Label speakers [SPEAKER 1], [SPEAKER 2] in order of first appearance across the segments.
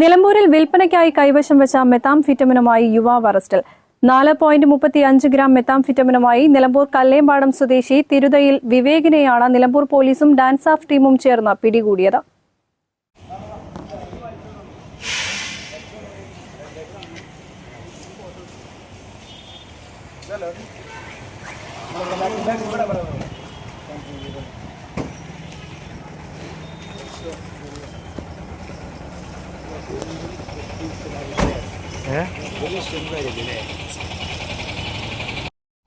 [SPEAKER 1] നിലമ്പൂരിൽ വിൽപ്പനയ്ക്കായി കൈവശം വെച്ച മെത്താംഫിറ്റമിനുമായി യുവാവ് അറസ്റ്റിൽ. നാല് പോയിന്റ് മുപ്പത്തി അഞ്ച് ഗ്രാം മെത്താംഫിറ്റമിനുമായി നിലമ്പൂർ കല്ലേമ്പാടം സ്വദേശി തിരുതയിൽ വിവേകിനെയാണ് നിലമ്പൂർ പോലീസും ഡാൻസ് ഓഫ് ടീമും ചേർന്ന് പിടികൂടിയത്.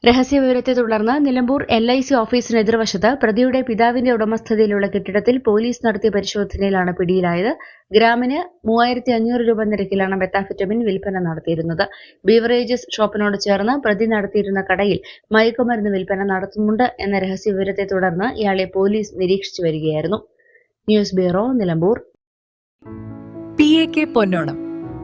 [SPEAKER 2] രഹസ്യവിവരത്തെ തുടർന്ന് നിലമ്പൂർ എൽ ഐ സി ഓഫീസിന് എതിർവശത്ത് പ്രതിയുടെ പിതാവിന്റെ ഉടമസ്ഥതയിലുള്ള കെട്ടിടത്തിൽ പോലീസ് നടത്തിയ പരിശോധനയിലാണ് പിടിയിലായത്. ഗ്രാമിന് മൂവായിരത്തി അഞ്ഞൂറ് രൂപ നിരക്കിലാണ് മെത്താഫിറ്റമിൻ വിൽപ്പന നടത്തിയിരുന്നത്. ബീവറേജസ് ഷോപ്പിനോട് ചേർന്ന് പ്രതി നടത്തിയിരുന്ന കടയിൽ മയക്കുമരുന്ന് വിൽപ്പന നടത്തുന്നുണ്ട് എന്ന രഹസ്യവിവരത്തെ തുടർന്ന് ഇയാളെ പോലീസ് നിരീക്ഷിച്ചു വരികയായിരുന്നു. News bureau Nilambur.
[SPEAKER 3] P A K Ponnonam.